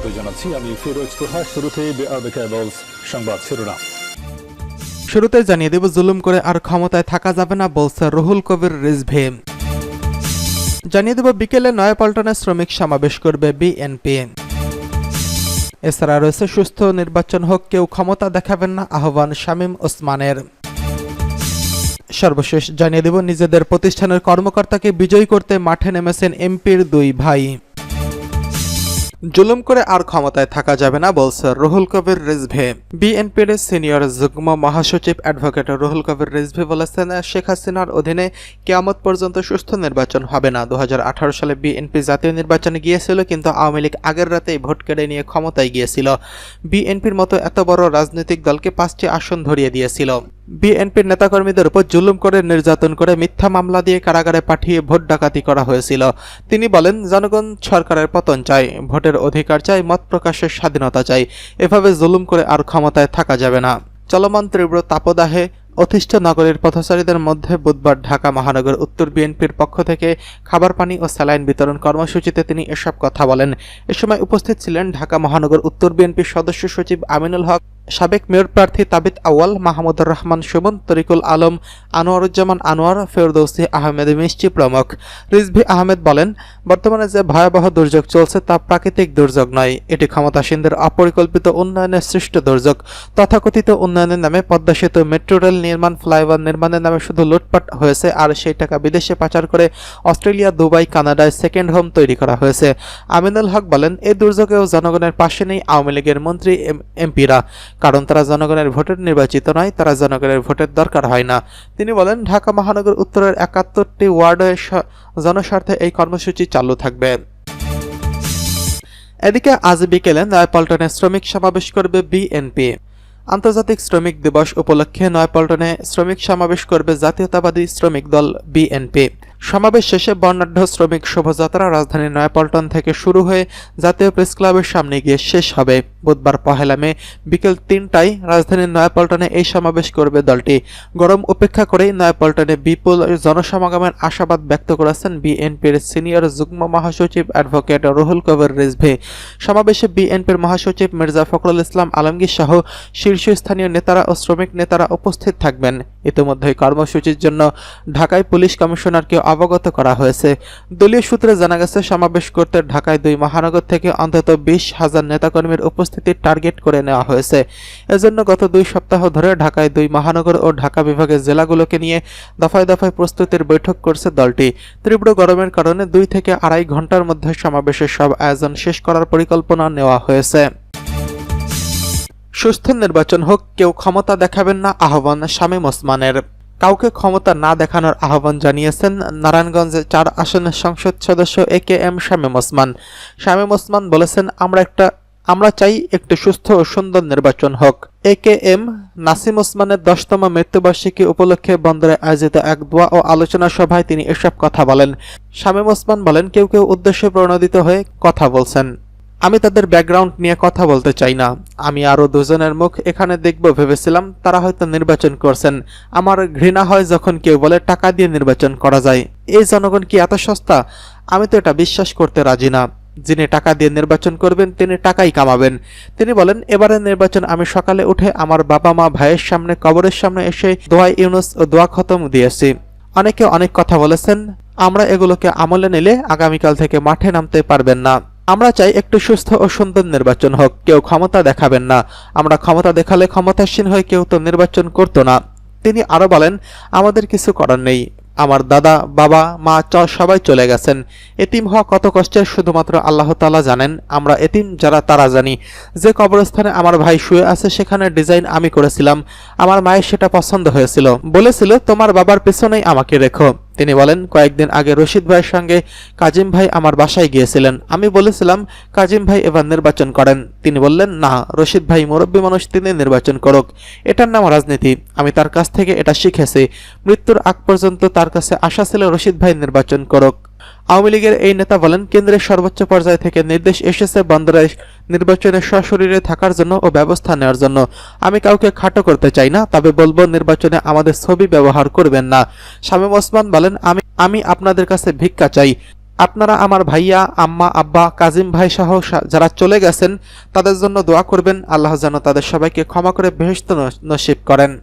স্বাগত জানাচ্ছি। আমি ফিরোজ তোহা শুরুতে সংবাদ শিরোনাম। শুরুতে জানিয়ে দেব, জুলুম করে আর ক্ষমতায় থাকা যাবে না বলছে রুহুল কবির রিজভি। জানিয়ে দেব, বিকেলে নয়াপল্টনে শ্রমিক সমাবেশ করবে বিএনপি। এছাড়া রয়েছে, সুস্থ নির্বাচন হোক, কেউ ক্ষমতা দেখাবেন না, আহ্বান শামীম ওসমানের। সর্বশেষ জানিয়ে দেব, নিজেদের প্রতিষ্ঠানের কর্মকর্তাকে বিজয়ী করতে মাঠে নেমেছেন এমপির দুই ভাই। জুলুম করে আর ক্ষমতায় থাকা যাবে না, বলছে রুহুল কবির রিজভে। বিএনপির সিনিয়র যুগ্ম মহাসচিব অ্যাডভোকেট রুহুল কবির রিজভি বলেছেন, শেখ হাসিনার অধীনে কেয়ামত পর্যন্ত সুস্থ নির্বাচন হবে না। দু হাজার আঠারো সালে বিএনপি জাতীয় নির্বাচনে গিয়েছিল, কিন্তু আওয়ামী লীগ আগের রাতেই ভোট কেড়ে নিয়ে ক্ষমতায় গিয়েছিল। বিএনপির মতো এত বড় রাজনৈতিক দলকে পাঁচটি আসন ধরিয়ে দিয়েছিল। বিএনপির নেতাকর্মীদের উপর জুলুম করে, নির্যাতন করে মিথ্যা মামলা দিয়ে কারাগারে পাঠিয়ে ভোট ডাকাতি করা হয়েছিল। তিনি বলেন, জনগণ সরকারের পতন চায়, ভোটের অধিকার চাই মত প্রকাশের স্বাধীনতা চাই এভাবে জুলুম করে আর ক্ষমতায় থাকা যাবে না। চলমান তীব্র তাপদাহে অতিষ্ঠ নগরীর পথচারীদের মধ্যে বুধবার ঢাকা মহানগর উত্তর বিএনপির পক্ষ থেকে খাবার পানি ও স্যালাইন বিতরণ কর্মসূচিতে তিনি এসব কথা বলেন। এ সময় উপস্থিত ছিলেন ঢাকা মহানগর উত্তর বিএনপির সদস্য সচিব আমিনুল হক। সাবেক মেয়র প্রার্থী তাবিত আওয়াল মাহমুদুর রহমান, সুমন, তরিকুল আলম, আনোয়ারুজ্জামান আনোয়ার, ফেরদৌসি আহমেদ মিষ্টি প্রমুখ। রিজভি আহমেদ বলেন, বর্তমানে যে ভয়াবহ দুর্যোগ চলছে তা প্রাকৃতিক দুর্যোগ নয়। এটি ক্ষমতাসীনদের অপরিকল্পিত উন্নয়নের সৃষ্ট দুর্যোগ। তথাকথিত উন্নয়নের নামে পদ্মা সেতু, মেট্রো রেল নির্মাণ, ফ্লাইওভার নির্মাণের নামে শুধু লুটপাট হয়েছে আর সেই টাকা বিদেশে পাচার করে অস্ট্রেলিয়া, দুবাই, কানাডায় সেকেন্ড হোম তৈরি করা হয়েছে। আমিনুল হক বলেন এই দুর্যোগেও জনগণের পাশে নেই আওয়ামী লীগের মন্ত্রী এমপিরা। কারণ তারা জনগণের ভোটের নির্বাচিত নয়, তারা জনগণের ভোটের দরকার হয় না। তিনি বলেন, ঢাকা মহানগর উত্তরের একাত্তরটি ওয়ার্ডে জনস্বার্থে এই কর্মসূচি চালু থাকবে। এদিকে আজ বিকেলে নয়াপল্টনে শ্রমিক সমাবেশ করবে বিএনপি। আন্তর্জাতিক শ্রমিক দিবস উপলক্ষে নয়াপল্টনে শ্রমিক সমাবেশ করবে জাতীয়তাবাদী শ্রমিক দল বিএনপি। সমাবেশ শেষে বর্ণাঢ্য শ্রমিক শোভাযাত্রা রাজধানীর নয়াপল্টন থেকে শুরু হয়ে জাতীয় প্রেস ক্লাবের সামনে গিয়ে শেষ হবে। বুধবার পহেলা মে বিকেল তিনটায় রাজধানীর নয়াপল্টনে এই সমাবেশ করবে দলটি। গরম উপেক্ষা করেই নয়াপল্টনে বিপুল জনসমাগমের আশাবাদ ব্যক্ত করেছেন বিএনপির সিনিয়র যুগ্ম মহাসচিব অ্যাডভোকেট রুহুল কবির রিজভি। সমাবেশে বিএনপির মহাসচিব মির্জা ফখরুল ইসলাম আলমগীর সহ শীর্ষস্থানীয় নেতারা ও শ্রমিক নেতারা উপস্থিত থাকবেন। ইতিমধ্যে কর্মসূচির জন্য ঢাকায় পুলিশ কমিশনারকে অবগত করা হয়েছে। দলীয় সূত্রে জানা গেছে, সমাবেশ করতে ঢাকায় দুই মহানগর থেকে অন্তত বিশ হাজার নেতাকর্মীর উপস্থিতির টার্গেট করে নেওয়া হয়েছে। এজন্য গত দুই সপ্তাহ ধরে ঢাকায় দুই মহানগর ও ঢাকা বিভাগের জেলাগুলোকে নিয়ে দফায় দফায় প্রস্তুতির বৈঠক করছে দলটি। তীব্র গরমের কারণে দুই থেকে আড়াই ঘণ্টার মধ্যে সমাবেশের সব আয়োজন শেষ করার পরিকল্পনা নেওয়া হয়েছে। সুস্থ নির্বাচন হোক, কেউ ক্ষমতা দেখাবেন না, আহ্বান শামীম ওসমানের। কাউকে ক্ষমতা না দেখানোর আহ্বান জানিয়েছেন নারায়ণগঞ্জের চার আসনের সংসদ সদস্য A K M Shamim Osman. Shamim Osman বলেছেন, আমরা একটা, আমরা চাই একটি সুস্থ ও সুন্দর নির্বাচন হোক। এ কে এম নাসিম ওসমানের দশতম মৃত্যুবার্ষিকী উপলক্ষে বন্দরে আয়োজিত এক দোয়া ও আলোচনা সভায় তিনি এসব কথা বলেন। শামীম ওসমান বলেন, কেউ কেউ উদ্দেশ্যে প্রণোদিত হয়ে কথা বলছেন। আমি তাদের ব্যাকগ্রাউন্ড নিয়ে কথা বলতে চাই না। আমি আরও দুজনের মুখ এখানে দেখব, ভেবেছিলাম তারা হয়তো নির্বাচন করছেন। আমার ঘৃণা হয় যখন কেউ বলে টাকা দিয়ে নির্বাচন করা যায়। এই জনগণ কি এত সস্তা? আমি তো এটা বিশ্বাস করতে রাজি না। যিনি টাকা দিয়ে নির্বাচন করবেন, তিনি টাকাই কামাবেন। তিনি বলেন এবারের নির্বাচন আমি সকালে উঠে আমার বাবা মা ভাইয়ের সামনে, কবরের সামনে এসে দোয়া ইউনুস ও দোয়া খতম দিয়েছি। অনেকে অনেক কথা বলেছেন। আমরা এগুলোকে আমলে নিলে আগামীকাল থেকে মাঠে নামতে পারবেন না। আমরা চাই একটু সুস্থ ও সুন্দর নির্বাচন হোক, কেউ ক্ষমতা দেখাবেন না। আমরা ক্ষমতা দেখালে ক্ষমতাসীন হয়ে কেউ তো নির্বাচন করতো না। তিনি আরও বলেন, আমাদের কিছু করার নেই। আমার দাদা, বাবা, মা, চ, সবাই চলে গেছেন। এতিম হওয়া কত কষ্টের শুধুমাত্র আল্লাহ তালা জানেন। আমরা এতিম যারা, তারা জানি। যে কবরস্থানে আমার ভাই শুয়ে আছে, সেখানে ডিজাইন আমি করেছিলাম। আমার মায়ের সেটা পছন্দ হয়েছিল। বলেছিল, তোমার বাবার পেছনেই আমাকে রেখো। তিনি বলেন, কয়েকদিন আগে রশিদ ভাইয়ের সঙ্গে কাজিম ভাই আমার বাসায় গিয়েছিলেন। আমি বলেছিলাম, কাজিম ভাই এবার নির্বাচন করেন। তিনি বললেন, না, রশিদ ভাই মুরব্বী মানুষ, তিনি নির্বাচন করুক। এটার নাম রাজনীতি। আমি তার কাছ থেকে এটা শিখেছি। মৃত্যুর আগ পর্যন্ত তার কাছে আশা ছিল রশিদ ভাই নির্বাচন করুক। আওয়ামী লীগের এই নেতা বলেন, কেন্দ্রের সর্বোচ্চ পর্যায় থেকে নির্দেশ এসেছে বন্দরে নির্বাচনে সশরীরে থাকার জন্য ও ব্যবস্থা নেওয়ার জন্য। আমি কাউকে খাটো করতে চাই না, তবে বলব নির্বাচনে আমাদের ছবি ব্যবহার করবেন না। শামীম ওসমান বলেন, আমি আমি আপনাদের কাছে ভিক্ষা চাই। আপনারা আমার ভাইয়া, আম্মা, আব্বা, কাজিম ভাই সহ যারা চলে গেছেন, তাদের জন্য দোয়া করবেন। আল্লাহ যেন তাদের সবাইকে ক্ষমা করে বেহেস্ত নস- নসিব করেন।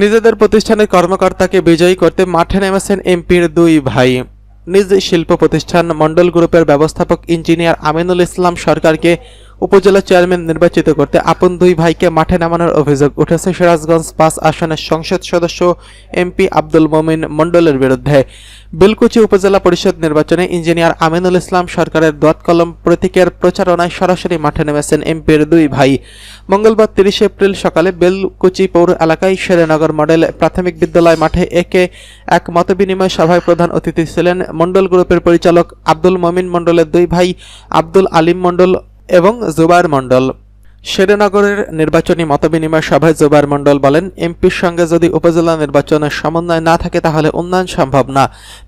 নিজেদের প্রতিষ্ঠানের কর্মকর্তাকে বিজয়ী করতে মাঠে নেমেছেন এমপির দুই ভাই। নিজ শিল্প প্রতিষ্ঠান মন্ডল গ্রুপের ব্যবস্থাপক ইঞ্জিনিয়ার আমিনুল ইসলাম সরকারকে উপজেলা চেয়ারম্যান নির্বাচিত করতে আপন দুই ভাইকে মাঠে নামানোর অভিযোগ উঠেছে সিরাজগঞ্জ পাঁচ আসনের সংসদ সদস্য এমপি আব্দুল মমিন মন্ডলের বিরুদ্ধে। বেলকুচি উপজেলা পরিষদ নির্বাচনে ইঞ্জিনিয়ার আমিনুল ইসলাম সরকারের কলম প্রতীকের প্রচারণায় সরাসরি মাঠে নেমেছেন এমপির দুই ভাই। মঙ্গলবার তিরিশে এপ্রিল সকালে বেলকুচি পৌর এলাকায় শেরেনগর মডেল প্রাথমিক বিদ্যালয় মাঠে একে এক মতবিনিময় সভায় প্রধান অতিথি ছিলেন মন্ডল গ্রুপের পরিচালক আব্দুল মমিন মন্ডলের দুই ভাই আব্দুল আলিম মন্ডল এবং জুবায়ের মন্ডল শেরেনগরের নির্বাচনী মতবিনিময় সভায় জুবায়ের মন্ডল বলেন, এমপির সঙ্গে যদি উপজেলা নির্বাচনের সমন্বয় না থাকে তাহলে উন্নয়ন সম্ভব না।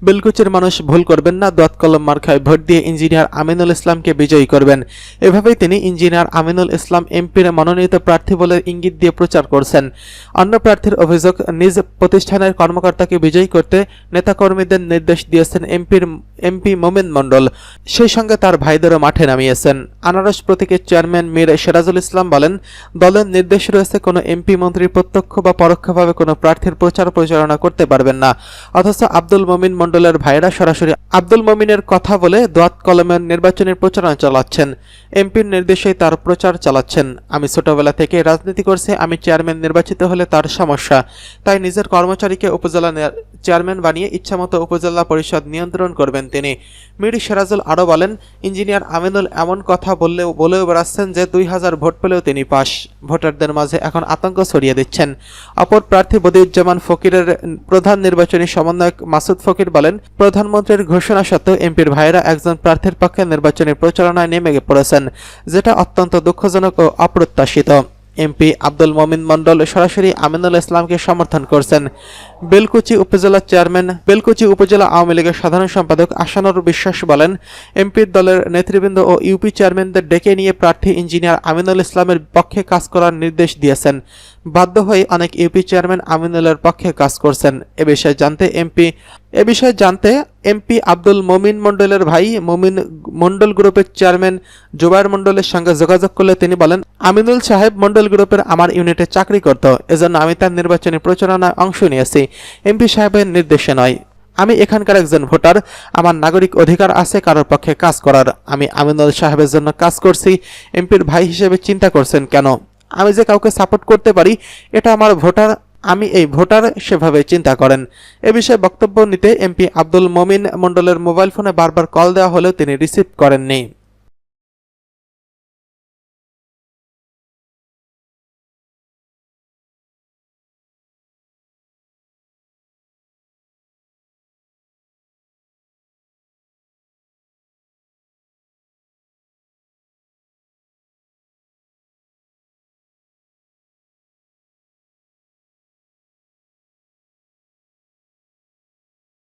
বেলকুচির মানুষ ভুল করবেন না, দোয়াত কলম মার্কায় ভোট দিয়ে ইঞ্জিনিয়ার আমিনুল ইসলামকে বিজয়ী করবেন। এভাবেই তিনি ইঞ্জিনিয়ার আমিনুল ইসলাম এমপির মনোনীত প্রার্থী বলে ইঙ্গিত দিয়ে প্রচার করছেন। অন্য প্রার্থীর অভিযোগ, নিজ প্রতিষ্ঠানের কর্মকর্তাকে বিজয়ী করতে নেতাকর্মীদের নির্দেশ দিয়েছেন এমপির, এমপি মোমেন মণ্ডল। সেই সঙ্গে তার ভাইদেরও মাঠে নামিয়েছেন। আনারস প্রতীকের চেয়ারম্যান মীর সিরাজুল ইসলাম বলেন, দলের নির্দেশ রয়েছে কোনো এমপি, মন্ত্রী প্রত্যক্ষ বা পরোক্ষভাবে কোনো প্রার্থীর প্রচার প্রচারণা করতে পারবেন না। অথচ আব্দুল মমিন মণ্ডলের ভাইরা সরাসরি আব্দুল মমিনের কথা বলে দোয়াত কলমের নির্বাচনের প্রচারণা চালাচ্ছেন। এমপির নির্দেশেই তার প্রচার চালাচ্ছেন। আমি ছোটবেলা থেকে রাজনীতি করছি, আমি চেয়ারম্যান নির্বাচিত হলে তার সমস্যা। তাই নিজের কর্মচারীকে উপজেলা চেয়ারম্যান বানিয়ে ইচ্ছামতো উপজেলা পরিষদ নিয়ন্ত্রণ করবেন তিনি। মির সিরাজুল আরও বলেন, ইঞ্জিনিয়ার আমিনুল এমন কথা বললেও বলেও বেড়াচ্ছেন যে দুই হাজার ভোট পেলেও তিনি পাশ। ভোটারদের মাঝে এখন আতঙ্ক ছড়িয়ে দিচ্ছেন। অপর প্রার্থী বদিউজ্জামান ফকিরের প্রধান নির্বাচনী সমন্বয়ক মাসুদ ফকির বলেন, প্রধানমন্ত্রীর ঘোষণা সত্ত্বেও এমপির ভাইয়েরা একজন প্রার্থীর পক্ষে নির্বাচনী প্রচারণায় নেমে পড়েছেন, যেটা অত্যন্ত দুঃখজনক ও অপ্রত্যাশিত। এমপি আব্দুল মমিন মণ্ডল সরাসরি আমিনুল ইসলামকে সমর্থন করছেন। বেলকুচি উপজেলা চেয়ারম্যান, বেলকুচি উপজেলা আওয়ামী লীগের সাধারণ সম্পাদক আশানুর বিশ্বাস বলেন এমপির দলের নেতৃবৃন্দ ও ইউপি চেয়ারম্যানদের ডেকে নিয়ে প্রার্থী ইঞ্জিনিয়ার আমিনুল ইসলামের পক্ষে কাজ করার নির্দেশ দিয়েছেন। বাধ্য হয়ে অনেক ইউপি চেয়ারম্যান আমিনুলের পক্ষে কাজ করছেন। এ বিষয়ে জানতে এমপি, এ বিষয়ে জানতে এমপি আব্দুল মমিন মণ্ডলের ভাই মমিন মণ্ডল গ্রুপের চেয়ারম্যান জুবায়ের মণ্ডলের সঙ্গে যোগাযোগ করলে তিনি বলেন, আমিনুল সাহেব মণ্ডল গ্রুপের আমার ইউনিটে চাকরি করত। এজন্য আমি তার নির্বাচনী প্রচারণায় অংশ নিয়েছি। এমপি সাহেবের নির্দেশে নয়। আমি এখানকার একজন ভোটার, আমার নাগরিক অধিকার আছে কারোর পক্ষে কাজ করার। আমি আমিনুল সাহেবের জন্য কাজ করছি, এমপির ভাই হিসেবে চিন্তা করছেন কেন? আমি যে কাউকে সাপোর্ট করতে পারি, এটা আমার ভোটার, আমি এই ভোটার সেভাবে চিন্তা করেন। এ বিষয়ে বক্তব্য নিতে এমপি আব্দুল মমিন মণ্ডলের মোবাইল ফোনে বারবার কল দেওয়া হলেও তিনি রিসিভ করেননি।